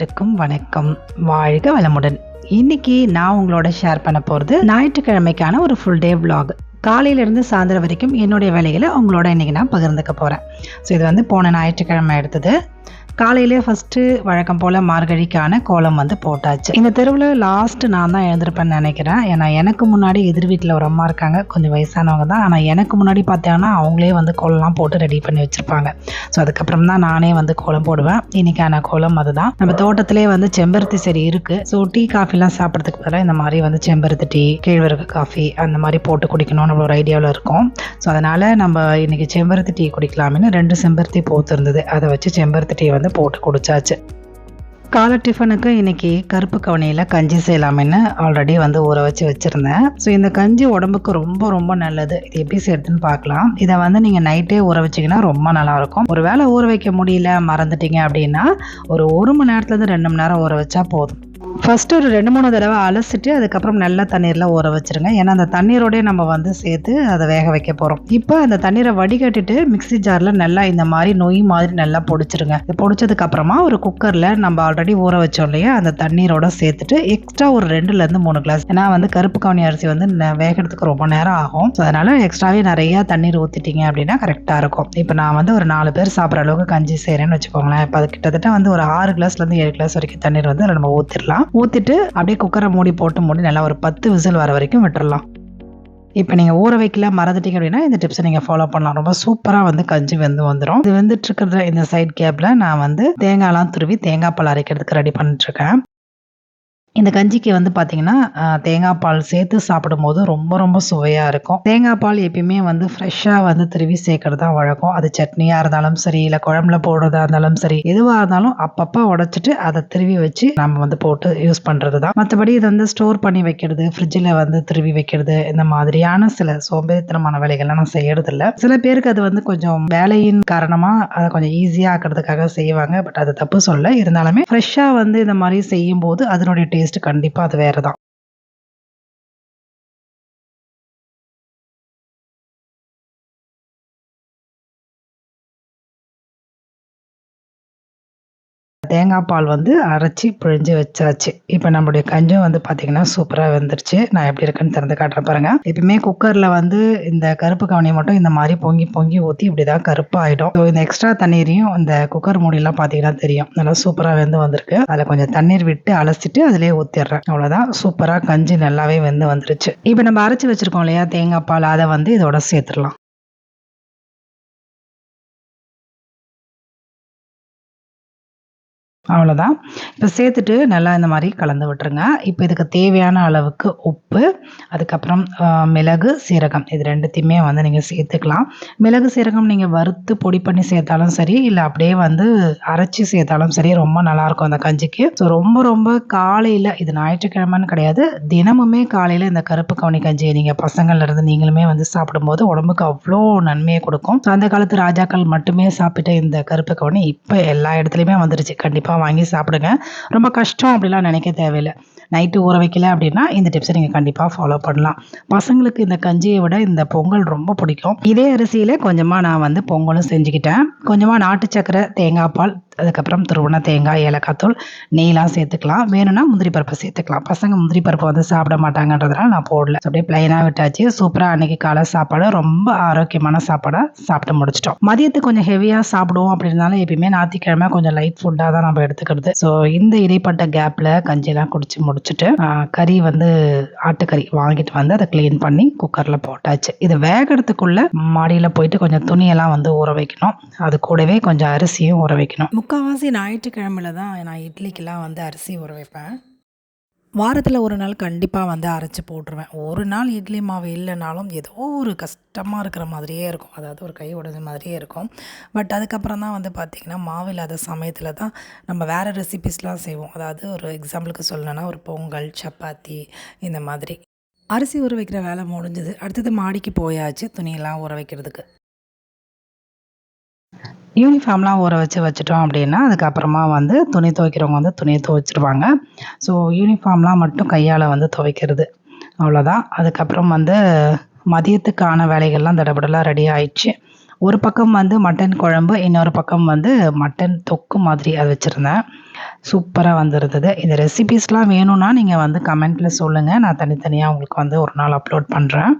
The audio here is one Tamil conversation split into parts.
அனைவருக்கும் வணக்கம். வாழ்க வளமுடன். இன்னைக்கு நான் உங்களோட ஷேர் பண்ண போகிறது ஞாயிற்றுக்கிழமைக்கான ஒரு ஃபுல் டே விலாக் காலையிலேருந்து சாயந்தரம் வரைக்கும் என்னுடைய வேலைகளை உங்களோட இன்னைக்கு நான் பகிர்ந்துக்க போகிறேன் ஸோ இது வந்து போன ஞாயிற்றுக்கிழமை எடுத்தது. காலையிலே ஃபஸ்ட்டு வழக்கம் போல் மார்கழிக்கான கோலம் வந்து போட்டாச்சு. இந்த தெருவில் லாஸ்ட்டு நான் தான் எழுந்திருப்பேன்னு நினைக்கிறேன். ஏன்னா எனக்கு முன்னாடி எதிர் வீட்டில் ஒரு அம்மா இருக்காங்க. கொஞ்சம் வயசானவங்க தான். ஆனால் எனக்கு முன்னாடி பார்த்தீங்கன்னா அவங்களே வந்து கோலம்லாம் போட்டு ரெடி பண்ணி வச்சுருப்பாங்க. ஸோ அதுக்கப்புறம் தான் நானே வந்து கோலம் போடுவேன். இன்னைக்கான கோலம் அதுதான். நம்ம தோட்டத்திலே வந்து செம்பருத்தி செடி இருக்குது ஸோ டீ காஃபிலாம் சாப்பிட்றதுக்கு பதிலாக இந்த மாதிரி வந்து செம்பருத்தி டீ கேழ்வரகு காஃபி அந்த மாதிரி போட்டு குடிக்கணும்னு ஒரு ஐடியாவில் இருக்கும். ஸோ அதனால் நம்ம இன்னைக்கு செம்பருத்தி டீ குடிக்கலாம்னு ரெண்டு செம்பருத்தி பூத்து இருந்தது அதை வச்சு செம்பருத்தி டீ வந்து போட்டு குடிச்சாச்சு. காலை டிஃபனுக்கு இன்னைக்கு கருப்பு கவனியில் கஞ்சி செய்யலாமேன்னு ஆல்ரெடி வந்து ஊற வச்சு வச்சுருந்தேன். ஸோ இந்த கஞ்சி உடம்புக்கு ரொம்ப ரொம்ப நல்லது. இது எப்படி செய்யறதுன்னு பார்க்கலாம். இதை வந்து நீங்கள் நைட்டே ஊற வச்சிங்கன்னா ரொம்ப நல்லாயிருக்கும். ஒரு வேளை ஊற வைக்க முடியல மறந்துட்டீங்க அப்படின்னா ஒரு ஒரு மணி நேரத்துலேருந்து ரெண்டு மணி நேரம் ஊற வச்சா போதும். ஃபஸ்ட்டு ஒரு ரெண்டு மூணு தடவை அலசிட்டு அதுக்கப்புறம் நல்ல தண்ணீரில் ஊற வச்சுருங்க. ஏன்னா அந்த தண்ணீரோடய நம்ம வந்து சேர்த்து அதை வேக வைக்க போகிறோம் இப்போ அந்த தண்ணீரை வடிகட்டிட்டு மிக்ஸி ஜாரில் நல்லா இந்த மாதிரி நொய் மாதிரி நல்லா பொடிச்சிருங்க. இது பொடிச்சதுக்கு அப்புறமா ஒரு குக்கரில் நம்ம ஆல்ரெடி ஊற வச்சோம் இல்லையா? அந்த தண்ணீரோட சேர்த்துட்டு எக்ஸ்ட்ரா ஒரு ரெண்டுலேருந்து மூணு கிளாஸ் ஏன்னா வந்து கருப்பு கவனி அரிசி வந்து ந- வேகறதுக்கு ரொம்ப நேரம் ஆகும். ஸோ அதனால் எக்ஸ்ட்ராவே நிறையா தண்ணீர் ஊற்றிட்டீங்க அப்படின்னா கரெக்டாக இருக்கும். இப்போ நான் வந்து ஒரு நாலு பேர் சாப்பிட்ற அளவுக்கு கஞ்சி செய்கிறேன்னு வச்சுக்கோங்களேன். இப்போ அது கிட்டத்தட்ட வந்து ஒரு ஆறு கிளாஸ்லேருந்து ஏழு கிளாஸ் வரைக்கும் தண்ணீர் வந்து நம்ம ஊற்றிடலாம் ஊற்றிட்டு அப்படியே குக்கரை மூடி போட்டு மூடி நல்லா ஒரு பத்து விசில் வர வரைக்கும் விட்டுறலாம். இப்போ நீங்கள் ஊற வைக்கல மறந்துட்டீங்க அப்படின்னா இந்த டிப்ஸை நீங்கள் ஃபாலோ பண்ணலாம். ரொம்ப சூப்பராக வந்து கஞ்சி வெந்து வந்துடும் இது வந்துட்டு இருக்கிற இந்த சைட் கேப்பில் நான் வந்து தேங்காய்லாம் துருவி தேங்காய் பால் அரைக்கிறதுக்கு ரெடி பண்ணிட்டுருக்கேன் இந்த கஞ்சிக்கு வந்து பார்த்தீங்கன்னா தேங்காய் பால் சேர்த்து சாப்பிடும்போது ரொம்ப ரொம்ப சுவையாக இருக்கும். தேங்காய் பால் எப்பயுமே வந்து ஃப்ரெஷ்ஷாக வந்து திருவி சேர்க்கறது தான் வழக்கம். அது சட்னியாக இருந்தாலும் சரி இல்லை குழம்புல போடுறதா இருந்தாலும் சரி எதுவாக இருந்தாலும் அப்பப்போ உடச்சிட்டு அதை திருவி வச்சு நம்ம வந்து போட்டு யூஸ் பண்ணுறது தான் மற்றபடி இதை வந்து ஸ்டோர் பண்ணி வைக்கிறது ஃப்ரிட்ஜில் வந்து திருவி வைக்கிறது இந்த மாதிரியான சில சோம்பேறித்தனமான வேலைகள்லாம் நான் செய்யறது சில பேருக்கு அது வந்து கொஞ்சம் வேலையின் காரணமாக அதை கொஞ்சம் ஈஸியாக ஆக்கிறதுக்காக செய்வாங்க பட் அது தப்பு சொல்ல. இருந்தாலுமே ஃப்ரெஷ்ஷாக வந்து இந்த மாதிரி செய்யும்போது அதனுடைய டேஸ்ட் கண்டிப்பாக அது வேறு தான் தேங்காய் பால் வந்து அரைச்சி பிழிஞ்சு வச்சாச்சு. இப்போ நம்மளுடைய கஞ்சும் வந்து பார்த்தீங்கன்னா சூப்பராக வந்துருச்சு. நான் எப்படி இருக்குன்னு திறந்து காட்டுறேன் பாருங்க. எப்பயுமே குக்கரில் வந்து இந்த கருப்பு கவனி மட்டும் இந்த மாதிரி பொங்கி பொங்கி ஊற்றி இப்படி தான் கருப்பாயிடும். ஸோ இந்த எக்ஸ்ட்ரா தண்ணீரையும் இந்த குக்கர் மூடியெல்லாம் பார்த்தீங்கன்னா தெரியும். நல்லா சூப்பராக வெந்து வந்திருக்கு. அதில் கொஞ்சம் தண்ணீர் விட்டு அலசிட்டு அதிலே ஊற்றிடுறேன் அவ்வளோதான் சூப்பராக கஞ்சி நல்லாவே வெந்து வந்துருச்சு. இப்போ நம்ம அரைச்சி வச்சிருக்கோம் இல்லையா தேங்காய் பால் அதை வந்து இதோட சேர்த்துடலாம். அவ்வளோதான் இப்போ சேர்த்துட்டு நல்லா இந்த மாதிரி கலந்து விட்டுருங்க. இப்போ இதுக்கு தேவையான அளவுக்கு உப்பு அதுக்கப்புறம் மிளகு சீரகம். இது ரெண்டுத்தையுமே வந்து நீங்கள் சேர்த்துக்கலாம். மிளகு சீரகம் நீங்கள் வறுத்து பொடி பண்ணி சேர்த்தாலும் சரி இல்லை அப்படியே வந்து அரைச்சி சேர்த்தாலும் சரி ரொம்ப நல்லாயிருக்கும் அந்த கஞ்சிக்கு. ஸோ ரொம்ப ரொம்ப காலையில் இது ஞாயிற்றுக்கிழமைன்னு கிடையாது. தினமுமே காலையில் இந்த கருப்பு கவுனி கஞ்சியை நீங்கள் பசங்கள்லேருந்து நீங்களுமே வந்து சாப்பிடும்போது உடம்புக்கு அவ்வளோ நன்மையை கொடுக்கும். ஸோ அந்த காலத்து ராஜாக்கள் மட்டுமே சாப்பிட்ட இந்த கருப்பு கவுனி இப்போ எல்லா இடத்துலையுமே வந்துருச்சு. கண்டிப்பாக வாங்கி சாப்பிடுங்க. ரொம்ப கஷ்டம் அப்படிலாம் நினைக்க தேவையில்லை. நைட்டு ஊற வைக்கல அப்படின்னா இந்த டிப்ஸை நீங்கள் கண்டிப்பாக ஃபாலோ பண்ணலாம். பசங்களுக்கு இந்த கஞ்சியை விட இந்த பொங்கல் ரொம்ப பிடிக்கும். இதே அரிசியில் கொஞ்சமாக நான் வந்து பொங்கலும் செஞ்சுக்கிட்டேன். கொஞ்சமாக நாட்டு சக்கரை தேங்காய் பால் அதுக்கப்புறம் திருவண்ண தேங்காய் ஏலக்காய் தூள் நெய்லாம் சேர்த்துக்கலாம். வேணும்னா முந்திரி பருப்பு சேர்த்துக்கலாம். பசங்க முந்திரி பருப்பு வந்து சாப்பிட மாட்டாங்கன்றதுனால நான் போடல. அப்படியே பிளைனாக விட்டாச்சு. சூப்பராக அன்னைக்கு காலை சாப்பாடு ரொம்ப ஆரோக்கியமான சாப்பாடாக சாப்பிட்டு முடிச்சிட்டோம். மதியத்துக்கு கொஞ்சம் ஹெவியாக சாப்பிடுவோம் அப்படின்னாலும் எப்பயுமே ஞாயிற்றுக்கிழமை கொஞ்சம் லைட் ஃபுட்டாக தான் நம்ம எடுத்துக்கிறது. ஸோ இந்த இடைப்பட்ட கேப்பில் கஞ்சிலாம் குடிச்சு முடிச்சுட்டு கறி வந்து ஆட்டுக்கறி வாங்கிட்டு வந்து அதை க்ளீன் பண்ணி குக்கரில் போட்டாச்சு. இது வேகிறதுக்குள்ள மாடியில் போயிட்டு கொஞ்சம் துணியெல்லாம் வந்து ஊற வைக்கணும். அது கூடவே கொஞ்சம் அரிசியும் ஊற வைக்கணும். முக்கால்வாசி ஞாயிற்றுக்கிழமையில தான் நான் இட்லிக்கெல்லாம் வந்து அரிசி ஊற வைப்பேன். வாரத்தில் ஒரு நாள் கண்டிப்பாக வந்து அரைச்சி போட்டுருவேன். ஒரு நாள் இட்லி மாவு இல்லைனாலும் ஏதோ ஒரு கஷ்டமாக இருக்கிற மாதிரியே இருக்கும். அதாவது ஒரு கை உடைஞ்ச மாதிரியே இருக்கும். பட் அதுக்கப்புறம் தான் வந்து பார்த்திங்கன்னா மாவு இல்லாத சமயத்தில் தான் நம்ம வேறு ரெசிபிஸ்லாம் செய்வோம். அதாவது ஒரு எக்ஸாம்பிளுக்கு சொல்லணும்னா ஒரு பொங்கல் சப்பாத்தி இந்த மாதிரி. அரிசி ஊற வைக்கிற வேலை முடிஞ்சது. அடுத்தது மாடிக்கு போயாச்சு துணியெல்லாம் ஊற வைக்கிறதுக்கு. யூனிஃபார்ம்லாம் ஊற வச்சு வச்சுட்டோம் அப்படின்னா அதுக்கப்புறமா வந்து துணி துவைக்கிறவங்க வந்து துணியை துவைச்சிருவாங்க. ஸோ யூனிஃபார்ம்லாம் மட்டும் கையால் வந்து துவைக்கிறது. அவ்வளோதான் அதுக்கப்புறம் வந்து மதியத்துக்கான வேலைகள்லாம் தடபடலாம் ரெடி ஆயிடுச்சு. ஒரு பக்கம் வந்து மட்டன் குழம்பு இன்னொரு பக்கம் வந்து மட்டன் தொக்கு மாதிரி அது வச்சுருந்தேன். சூப்பராக வந்திருந்தது. இந்த ரெசிபீஸ்லாம் வேணும்னா நீங்கள் வந்து கமெண்ட்டில் சொல்லுங்கள் நான் தனித்தனியாக உங்களுக்கு வந்து ஒரு நாள் அப்லோட் பண்ணுறேன்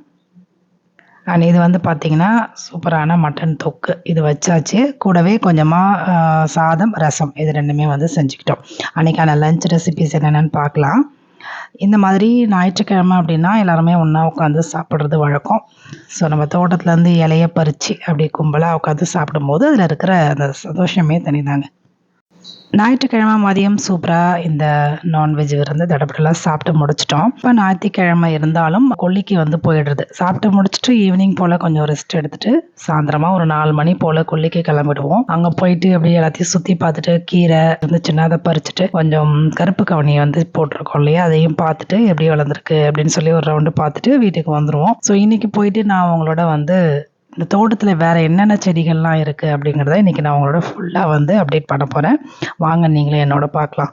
அண்ட் இது வந்து பார்த்திங்கன்னா சூப்பரான மட்டன் தொக்கு. இது வச்சாச்சு. கூடவே கொஞ்சமாக சாதம் ரசம். இது ரெண்டுமே வந்து செஞ்சுக்கிட்டோம். அன்றைக்கான லஞ்ச் ரெசிபிஸ் என்னென்னு பார்க்கலாம் இந்த மாதிரி ஞாயிற்றுக்கிழமை அப்படின்னா எல்லாருமே ஒன்றா உட்காந்து சாப்பிட்றது வழக்கம். ஸோ நம்ம தோட்டத்துலேருந்து இலைய பறித்து அப்படி கும்பலாக உட்காந்து சாப்பிடும்போது அதில் இருக்கிற அந்த சந்தோஷமே தனிதாங்க. ஞாயிற்றுக்கிழமை மதியம் சூப்பராக இந்த நான்வெஜ் விருந்து தடப்படலாம் சாப்பிட்டு முடிச்சிட்டோம். இப்போ ஞாயிற்றுக்கிழமை இருந்தாலும் கொல்லிக்கு வந்து போயிடுறது. சாப்பிட்டு முடிச்சுட்டு ஈவினிங் போல் கொஞ்சம் ரெஸ்ட் எடுத்துட்டு சாயந்தரமாக ஒரு நாலு மணி போல் கொல்லிக்கு கிளம்பிடுவோம். அங்கே போயிட்டு அப்படியே எல்லாத்தையும் சுற்றி பார்த்துட்டு கீரை இருந்துச்சுன்னா அதை பறிச்சுட்டு கொஞ்சம் கருப்பு கவனியை வந்து போட்டிருக்கோம் இல்லையா? அதையும் பார்த்துட்டு எப்படி வளர்ந்துருக்கு அப்படின்னு சொல்லி ஒரு ரவுண்டு பார்த்துட்டு வீட்டுக்கு வந்துடுவோம் ஸோ இன்னைக்கு போயிட்டு நான் அவங்களோட வந்து இந்த தோட்டத்தில் வேறு என்னென்ன செடிகள்லாம் இருக்குது அப்படிங்கிறத இன்றைக்கி நான் உங்களோட ஃபுல்லாக வந்து அப்டேட் பண்ண போகிறேன் வாங்க நீங்களே என்னோட பார்க்கலாம்.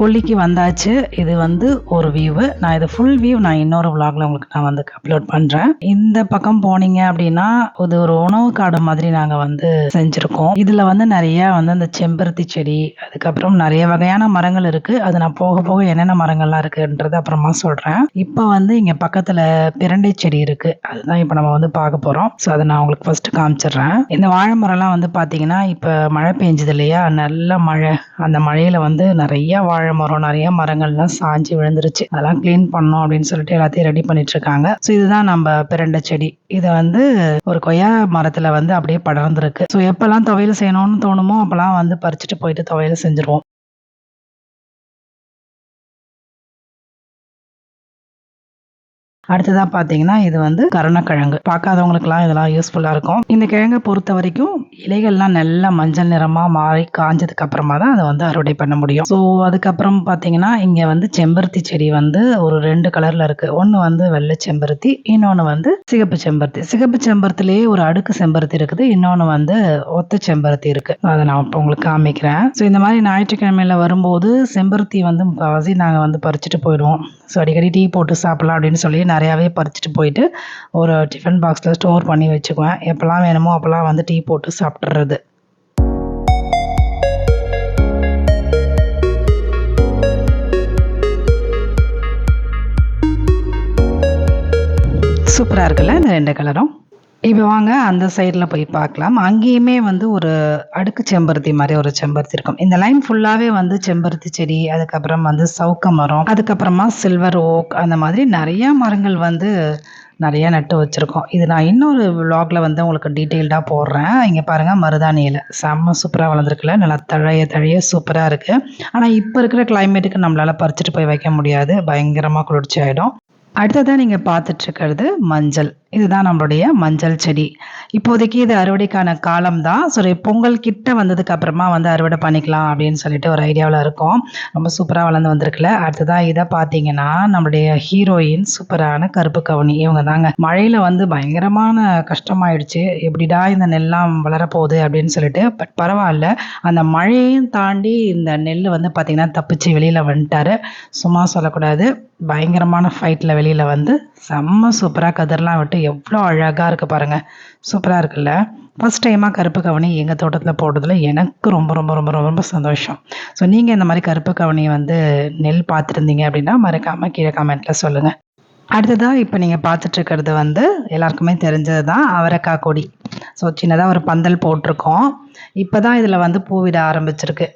கொல்லிக்கு வந்தாச்சு. இது வந்து ஒரு வியூவு நான் இது ஃபுல் வியூ நான் இன்னொரு vlogல உங்களுக்கு நான் வந்து அப்லோட் பண்ணுறேன் இந்த பக்கம் போனீங்க அப்படின்னா இது ஒரு உணவு காடு மாதிரி நாங்கள் வந்து செஞ்சுருக்கோம். இதில் வந்து நிறைய வந்து அந்த செம்பருத்தி செடி அதுக்கப்புறம் நிறைய வகையான மரங்கள் இருக்குது அது நான் போக போக என்னென்ன மரங்கள்லாம் இருக்குன்றது அப்புறமா சொல்கிறேன் இப்போ வந்து இங்கே பக்கத்தில் பிரண்டை செடி இருக்குது அதுதான் இப்போ நம்ம வந்து பார்க்க போகிறோம் ஸோ அதை நான் உங்களுக்கு ஃபர்ஸ்ட் காமிச்சிடுறேன். இந்த வாழை மரம்லாம் வந்து பார்த்தீங்கன்னா இப்போ மழை பெஞ்சது இல்லையா? நல்ல மழை. அந்த மழையில் வந்து நிறைய வாழை மரம் நிறைய மரங்கள்லாம் சாஞ்சி விழுந்துருச்சு. அதெல்லாம் க்ளீன் பண்ணோம் அப்படின்னு சொல்லிட்டு எல்லாத்தையும் ரெடி பண்ணிட்டு இருக்காங்க ஸோ இதுதான் நம்ம பிரண்டை செடி. இது வந்து ஒரு கொய்யா மரத்தில் வந்து அப்படியே படர்ந்துருக்கு. ஸோ எப்போல்லாம் துவையல் செய்யணும்னு தோணுமோ அப்போல்லாம் வந்து பறிச்சுட்டு போயிட்டு துவையல் செஞ்சுருவோம். அடுத்ததாக பார்த்தீங்கன்னா இது வந்து கருணக்கிழங்கு. பார்க்காதவங்களுக்குலாம் இதெல்லாம் யூஸ்ஃபுல்லாக இருக்கும். இந்த கிழங்கை பொறுத்த வரைக்கும் இலைகள்லாம் நல்லா மஞ்சள் நிறமாக மாறி காஞ்சதுக்கு அப்புறமா தான் அதை வந்து அறுவடை பண்ண முடியும். ஸோ அதுக்கப்புறம் பார்த்தீங்கன்னா இங்கே வந்து செம்பருத்தி செடி வந்து ஒரு ரெண்டு கலரில் இருக்குது ஒன்று வந்து வெள்ளை செம்பருத்தி இன்னொன்று வந்து சிகப்பு செம்பருத்தி. சிகப்பு செம்பருத்திலேயே ஒரு அடுக்கு செம்பருத்தி இருக்குது. இன்னொன்று வந்து ஒத்த செம்பருத்தி இருக்குது அதை நான் இப்போ உங்களுக்கு காமிக்கிறேன். ஸோ இந்த மாதிரி ஞாயிற்றுக்கிழமையில் வரும்போது செம்பருத்தி வந்து முக்கால்வாசி நாங்கள் வந்து பறிச்சுட்டு போயிடுவோம். ஸோ அடிக்கடி டீ போட்டு சாப்பிட்லாம் அப்படின்னு சொல்லி நிறையாவே பறிச்சுட்டு போயிட்டு ஒரு டிஃபன் பாக்ஸில் ஸ்டோர் பண்ணி வச்சுக்குவேன். எப்போல்லாம் வேணுமோ அப்போல்லாம் வந்து டீ போட்டு சாப்பிட்றது சூப்பராக இருக்குல்ல இந்த ரெண்டு கலரும் இப்போ வாங்க அந்த சைடில் போய் பார்க்கலாம். அங்கேயுமே வந்து ஒரு அடுக்கு செம்பருத்தி மாதிரி ஒரு செம்பருத்தி இருக்கும். இந்த லைன் ஃபுல்லாகவே வந்து செம்பருத்தி செடி அதுக்கப்புறம் வந்து சவுக்க மரம் அதுக்கப்புறமா சில்வர் ஓக் அந்த மாதிரி நிறைய மரங்கள் வந்து நிறைய நட்டு வச்சுருக்கோம். இது நான் இன்னொரு vlogல வந்து உங்களுக்கு டீட்டெயில்டாக போடுறேன். இங்கே பாருங்கள் மருதாணி இலை. செம்ம சூப்பராக வளர்ந்துருக்குல்ல? நல்லா தழைய தழைய சூப்பராக இருக்குது ஆனால் இப்போ இருக்கிற கிளைமேட்டுக்கு நம்மளால் பறிச்சுட்டு போய் வைக்க முடியாது. பயங்கரமாக குளிர்ச்சி ஆகிடும் அடுத்ததாக நீங்கள் பார்த்துட்ருக்கிறது மஞ்சள். இதுதான் நம்மளுடைய மஞ்சள் செடி. இப்போதைக்கு இது அறுவடைக்கான காலம் தான் ஸோ பொங்கல் கிட்ட வந்ததுக்கு அப்புறமா வந்து அறுவடை பண்ணிக்கலாம் அப்படின்னு சொல்லிட்டு ஒரு ஐடியாவில் இருக்கும். ரொம்ப சூப்பராக வளர்ந்து வந்திருக்குல்ல. அடுத்ததாக இதை பார்த்தீங்கன்னா நம்மளுடைய ஹீரோயின் சூப்பரான கருப்பு கவுனி. இவங்க தாங்க மழையில் வந்து பயங்கரமான கஷ்டமாயிடுச்சு. எப்படிடா இந்த நெல்லாம் வளரப்போகுது அப்படின்னு சொல்லிட்டு. பட் பரவாயில்ல. அந்த மழையும் தாண்டி இந்த நெல் வந்து பார்த்தீங்கன்னா தப்பிச்சு வெளியில் வந்துட்டாரு. சும்மா சொல்லக்கூடாது. பயங்கரமான ஃபைட்டில் வெளியில் வந்து செம்ம சூப்பராக கதிரெலாம் விட்டு எவ்வளோ அழகாக இருக்குது பாருங்கள் சூப்பராக இருக்குல்ல. ஃபஸ்ட் டைமாக கருப்பு கவனி எங்கள் தோட்டத்தில் போட்டதில் எனக்கு ரொம்ப ரொம்ப ரொம்ப ரொம்ப ரொம்ப சந்தோஷம். ஸோ நீங்கள் இந்த மாதிரி கருப்பு கவனியை வந்து நெல் பார்த்துருந்தீங்க அப்படின்னா மறக்காமல் கீழே கமெண்ட்டில் சொல்லுங்கள் அடுத்ததாக இப்போ நீங்கள் பார்த்துட்ருக்கிறது வந்து எல்லாருக்குமே தெரிஞ்சது தான் அவரைக்காய் கொடி. ஸோ சின்னதாக ஒரு பந்தல் போட்டிருக்கோம். இப்போ தான் இதில் வந்து பூவிட ஆரம்பிச்சிருக்கு.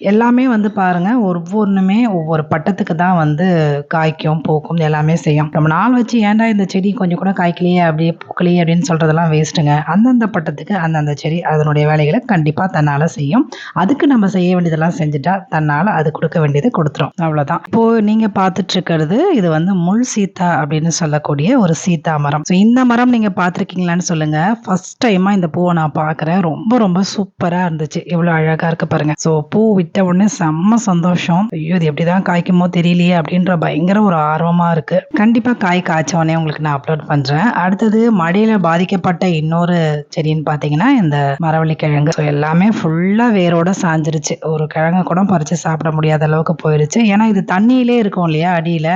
எல்லாமே வந்து பாருங்கள் ஒவ்வொன்றுமே ஒவ்வொரு பட்டத்துக்கு தான் வந்து காய்க்கும் பூக்கும் எல்லாமே செய்யும். நம்ம நாள் வச்சு ஏன்டா இந்த செடி கொஞ்சம் கூட காய்க்கலையே அப்படியே பூக்கலையே அப்படின்னு சொல்கிறதெல்லாம் வேஸ்ட்டுங்க அந்தந்த பட்டத்துக்கு அந்தந்த செடி அதனுடைய வேலைகளை கண்டிப்பாக தன்னால் செய்யும். அதுக்கு நம்ம செய்ய வேண்டியதெல்லாம் செஞ்சுட்டா தன்னால் அது கொடுக்க வேண்டியது கொடுத்துரும். அவ்வளோதான் இப்போது நீங்கள் பார்த்துட்டு இருக்கிறது இது வந்து முள் சீத்தா அப்படின்னு சொல்லக்கூடிய ஒரு சீத்தா மரம். ஸோ இந்த மரம் நீங்கள் பார்த்துருக்கீங்களான்னு சொல்லுங்கள் ஃபஸ்ட் டைமாக இந்த பூவை நான் பார்க்குறேன். ரொம்ப ரொம்ப சூப்பராக இருந்துச்சு. இவ்வளோ அழகாக இருக்கு பாருங்கள் ஸோ பூ விட்டு விட்ட உடனே செம்ம சந்தோஷம். ஐயோ இது எப்படிதான் காய்க்குமோ தெரியலையே அப்படின்ற பயங்கர ஒரு ஆர்வமா இருக்கு. கண்டிப்பா காய் காய்ச்ச உடனே உங்களுக்கு நான் அப்லோட் பண்றேன். அடுத்தது மழையில பாதிக்கப்பட்ட இன்னொரு செடின்னு பாத்தீங்கன்னா இந்த மரவள்ளி கிழங்கு ஸோ எல்லாமே ஃபுல்லா வேரோட சாஞ்சிருச்சு. ஒரு கிழங்கு கூட பறிச்சு சாப்பிட முடியாத அளவுக்கு போயிடுச்சு ஏன்னா இது தண்ணியிலே இருக்கும் இல்லையா அடியில.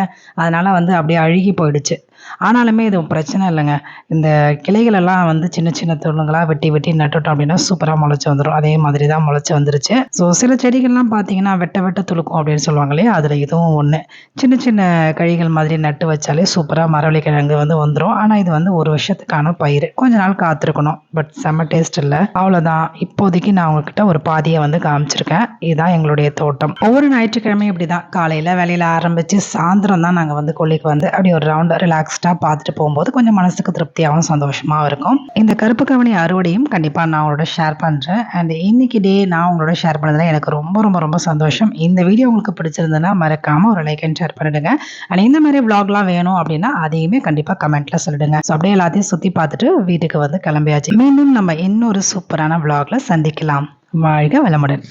அதனால வந்து அப்படியே அழுகி போயிடுச்சு. ஆனாலுமே இது பிரச்சனை இல்லைங்க. இந்த கிளைகளெல்லாம் வந்து சின்ன சின்ன துணுங்களா வெட்டி வெட்டி நட்டுட்டோம் அப்படின்னா சூப்பராக முளைச்சி வந்துடும் அதே மாதிரி தான் முளைச்சி வந்துருச்சு. ஸோ சில செடிகள்லாம் பார்த்தீங்கன்னா வெட்ட வெட்ட துளுக்கும் அப்படின்னு சொல்லுவாங்க இல்லையா? அதில் இதுவும் ஒன்று சின்ன சின்ன கழிகள் மாதிரி நட்டு வச்சாலே சூப்பராக மரவள்ளி கிழங்கு வந்து வந்துடும் ஆனால் இது வந்து ஒரு வருஷத்துக்கான பயிர் கொஞ்ச நாள் காத்திருக்கணும். பட் செம்ம டேஸ்ட் இல்லை. அவ்வளோதான் இப்போதைக்கு நான் உங்ககிட்ட ஒரு பாதியை வந்து காமிச்சிருக்கேன். இதுதான் எங்களுடைய தோட்டம். ஒவ்வொரு ஞாயிற்றுக்கிழமையும் இப்படி தான் காலையில் வேலையில் ஆரம்பித்து சாயந்தரம் தான் நாங்கள் வந்து கொல்லிக்கு வந்து அப்படி ஒரு ரவுண்ட் ரிலாக்ஸ்டாக பார்த்துட்டு போகும்போது கொஞ்சம் மனசுக்கு திருப்தியாகவும் சந்தோஷமாகவும் இருக்கும். இந்த கருப்பு கவனி அறுவடையும் கண்டிப்பாக நான் உங்களோட ஷேர் பண்ணுறேன் அண்ட் இன்னைக்கு டே நான் உங்களோட ஷேர் பண்ணதில் எனக்கு ரொம்ப ரொம்ப ரொம்ப சந்தோஷம். இந்த வீடியோ உங்களுக்கு பிடிச்சிருந்ததுன்னா மறக்காமல் ஒரு லைக் அண்ட் ஷேர் பண்ணிடுங்க. அண்ட் இந்த மாதிரி விளாக்லாம் வேணும் அப்படின்னா அதையுமே கண்டிப்பாக கமெண்ட்டில் சொல்லிடுங்க. ஸோ அப்படியே எல்லாத்தையும் சுற்றி பார்த்துட்டு வீட்டுக்கு வந்து கிளம்பியாச்சு. மீண்டும் நம்ம இன்னொரு சூப்பரான விளாகில் சந்திக்கலாம். வாழ்க வளமுடன்.